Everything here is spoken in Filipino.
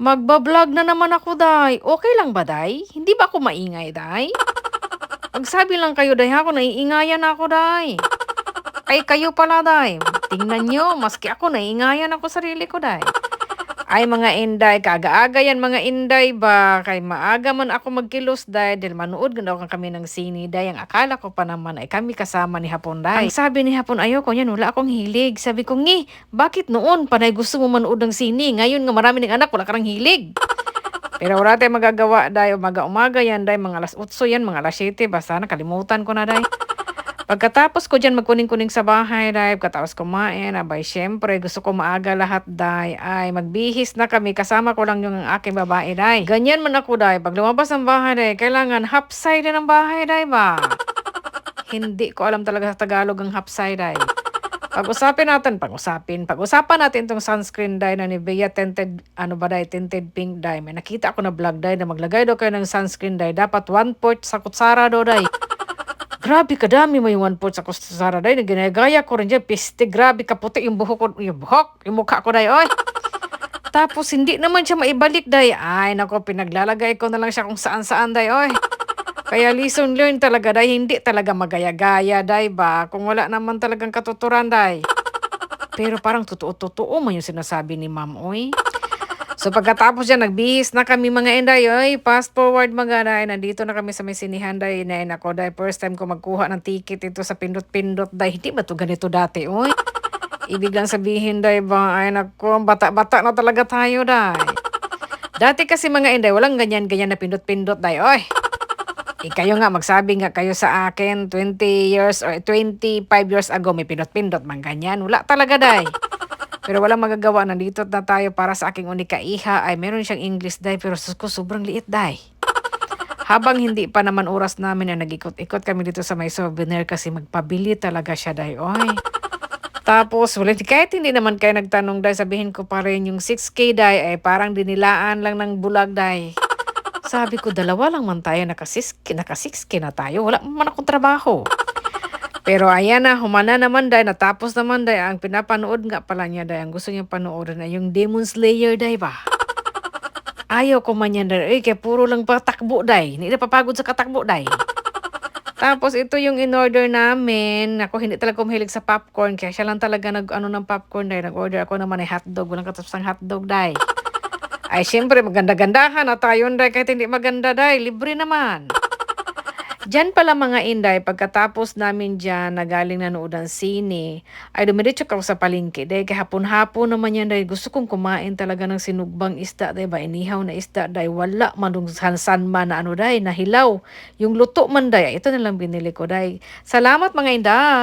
Magbablog na naman ako, day. Okay lang ba, day? Hindi ba ako maingay, day? Magsabi lang kayo, day, ako naiingayan ako, day. Ay, kayo pala, day. Tingnan nyo, maski ako, naiingayan ako sarili ko, day. Ay, mga inday, kaga-aga yan, mga inday ba? Kay maaga man ako magkilos, day, dahil manood ganda kan kami ng sini, day. Ang akala ko pa naman ay kami kasama ni Hapon, day. Ang sabi ni Hapon, ayoko yan, wala akong hilig. Sabi ko, ngi, bakit noon, panay gusto mo manood ng sini? Ngayon nga marami ng anak, wala karang hilig. Pero wala tayong magagawa, day. Umaga-umaga yan, day. Mga alas 8 yan, mga alas 7. Basta nakalimutan ko na, day. Pagkatapos ko dyan magkuning-kuning sa bahay, day, pagkatapos kumain, abay, syempre, gusto ko maaga lahat, day, ay, magbihis na kami, kasama ko lang yung aking babae, day. Ganyan man ako, day, pag lumabas ng bahay, day, kailangan half side ng bahay, day, ba? Hindi ko alam talaga sa Tagalog ang side, day. Pag-usapin natin, pag-usapin, pag-usapan natin itong sunscreen dye na Nivea tinted, ano ba dye, tinted pink dye. May nakita ako na vlog dye na maglagay daw kayo ng sunscreen dye. Dapat one port sa kutsara daw dye. Grabe kadami yung one port sa kutsara dye. Ginagaya ko rin dyan. Piste, grabe kaputi yung buhok ko. Yung buhok, yung mukha ko dye. Oy! Tapos hindi naman siya maibalik dye. Ay, nako, pinaglalagay ko na lang siya kung saan-saan dye. Oy! Kaya lesson learn talaga, day. Hindi talaga magaya-gaya, day ba? Kung wala naman talagang katuturan, day. Pero parang totoo-totoo man yung sinasabi ni ma'am, oy. So pagkatapos dyan, nagbihis na kami mga inday, oy. Fast forward mga day. Nandito na kami sa may sinihan, day. Na ako, day. First time ko magkuha ng ticket ito sa pindot-pindot, day. Hindi ba to ganito dati, oy? Ibig lang sabihin, day ba? Ay, nako, bata-bata na talaga tayo, day. Dati kasi mga inday, walang ganyan-ganyan na pindot-pindot, day, oy. Eh, kayo nga, magsabi nga kayo sa akin, 20 years or 25 years ago, may pindot-pindot man ganyan. Wala talaga, day. Pero walang magagawa, nandito na tayo para sa aking unika iha, ay meron siyang English, day, pero sus ko, sobrang liit, day. Habang hindi pa naman oras namin na nag-ikot-ikot kami dito sa may souvenir kasi magpabili talaga siya, day. Oy. Tapos, wala, kahit hindi naman kayo nagtanong, day, sabihin ko pa rin yung 6K, day, ay parang dinilaan lang ng bulag, day. Sabi ko, dalawa lang man tayo, nakasiski, nakasiski na tayo. Wala man akong trabaho. Pero ayan na, humana naman dahil natapos naman dahil ang pinapanood nga pala niya dahil ang gusto niyang panoorin na yung Demon Slayer dahil ba? Ayaw ko man yan dahil, eh, kaya puro lang patakbo dahil. Hindi na papagod sa katakbo dahil. Tapos ito yung in-order namin. Ako hindi talaga kumahilig sa popcorn. Kaya siya lang talaga nag ano ng popcorn dahil. Nag-order ako naman ay hotdog. Walang katapos ng hotdog dahil. Ay, syempre, maganda-gandahan na tayo, Inday, kahit hindi maganda, Day. Libre naman. Diyan pala mga Inday, pagkatapos namin dyan, na galing nanood ng sine, ay dumiretso ako sa palengke, Day. Kahapon-hapon naman yan, Day. Gusto kong kumain talaga ng sinugbang isda, Day. Ba, inihaw na isda, Day. Wala man yung sansan man na ano, Day, na hilaw. Yung luto man, Day. Ito na lang binili ko, Day. Salamat mga Inday.